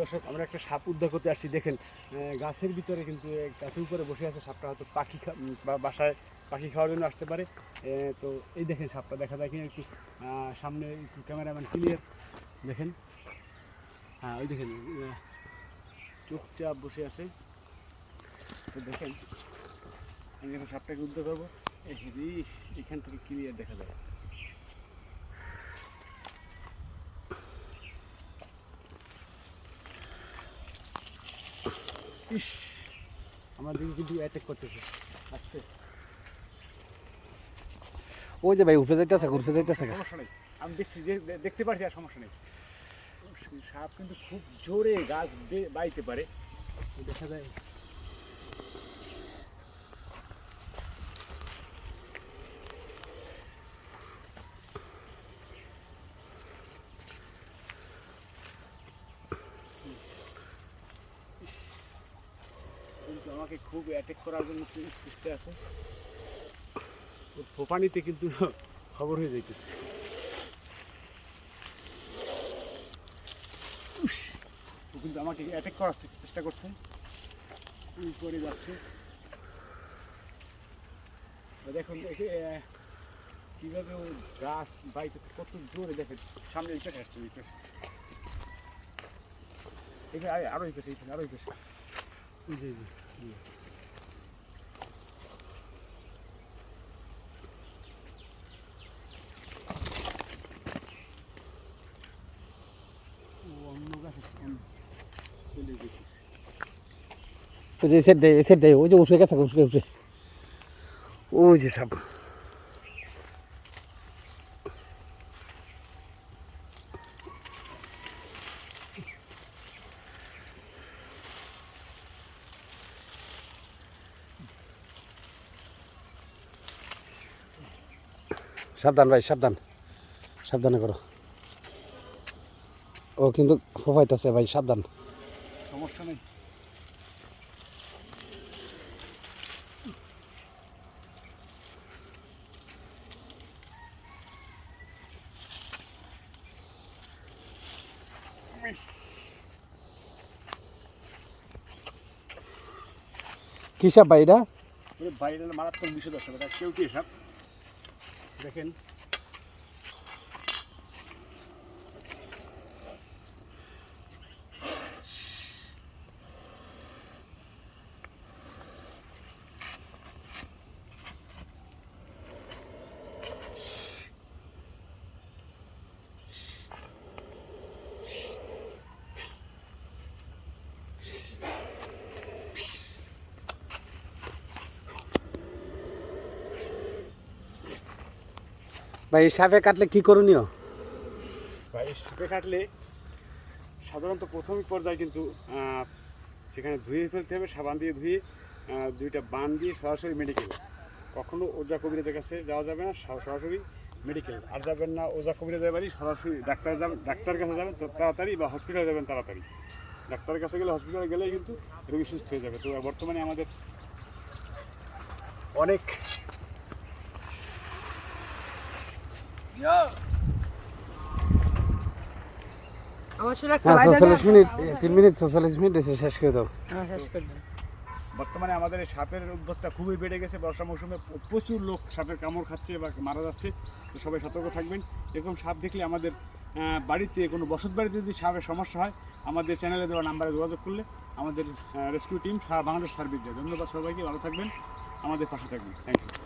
দর্শক, আমরা একটা সাপ উদ্ধার করতে আসছি, দেখেন। গাছের ভিতরে কিন্তু গাছের উপরে বসে আছে সাপটা, হয়তো পাখি বা বাসায় পাখি খাওয়ার জন্য আসতে পারে। তো এই দেখেন সাপটা, দেখা যায় কিনা একটু সামনে একটু ক্যামেরাম্যান ক্লিয়ার দেখেন। হ্যাঁ ওই দেখেন চুপচাপ বসে আছে। তো দেখেন, আমি যখন সাপটাকে উদ্ধার করব এখান থেকে ক্লিয়ার দেখা যায়। ইস আমার দিকে কিন্তু অ্যাটাক করতেছে। আস্তে। ওই যে ভাই উঠে যাইতেছে উঠে যাইতেছে সমস্যা নেই। আমি দেখছি দেখতে পারছি আর সমস্যা নেই। সাপ কিন্তু খুব জোরে গাছ বাইতে পারে। দেখা যায়। আমাকে খুব অ্যাটাক করার জন্য চেষ্টা আছে ফোপানিতে কিন্তু খবর হয়ে যাইতেছে। ও কিন্তু আমাকে অ্যাটাক করার চেষ্টা করছে। উপরে যাচ্ছে। দেখুন কীভাবে ও গাছ বাইতেছে, কত জোরে দেখেন। সামনে এই পেটে আসছে পেটে এখানে আরও এই এখানে আরও এই পেটে জি অন্য- ওই যে এসের দেয় এসের দেয়, ওই যে উঠে গেছে, উঠে উঠে। ওই যে সাপ। সাবধান ভাই সাবধান। সাবধানে করো। ও কিন্তু ফোফাইতেছে ভাই সাবধান। সমস্যা নেই। কি সাপ ভাই এটা? বাইরে মারাত্মক বিষয় দর্শক এটা কেউ কি এসব দেখেন ভাই সাপে কাটলে কি করণীয়? এই সাপে কাটলে সাধারণত প্রাথমিক পর্যায়ে কিন্তু সেখানে ধুয়ে ফেলতে হবে, সাবান দিয়ে ধুয়ে দুইটা বান দিয়ে সরাসরি মেডিকেল কখনো ওজা কবিরাজের কাছে যাওয়া যাবে না সরাসরি মেডিকেল আর যাবেন না ওজা কবিরাজের বাড়ি, সরাসরি ডাক্তার যাবেন, ডাক্তারের কাছে যাবেন তাড়াতাড়ি বা হসপিটালে যাবেন তাড়াতাড়ি। ডাক্তারের কাছে গেলে হসপিটালে গেলেই কিন্তু রোগী সুস্থ হয়ে যাবে। তো বর্তমানে আমাদের অনেক বর্তমানে আমাদের এই সাপের উদ্ভবটা খুবই বেড়ে গেছে বর্ষা মৌসুমে প্রচুর লোক সাপের কামড় খাচ্ছে বা মারা যাচ্ছে তো সবাই সতর্ক থাকবেন। এরকম সাপ দেখলে আমাদের বাড়িতে কোনো বসত বাড়িতে যদি সাপের সমস্যা হয় আমাদের চ্যানেলে দেওয়া নাম্বারে যোগাযোগ করলে আমাদের রেস্কিউ টিম সারা বাংলাদেশ সার্ভিস দেয়। ধন্যবাদ সবাইকে ভালো থাকবেন আমাদের পাশে থাকবেন। Thank you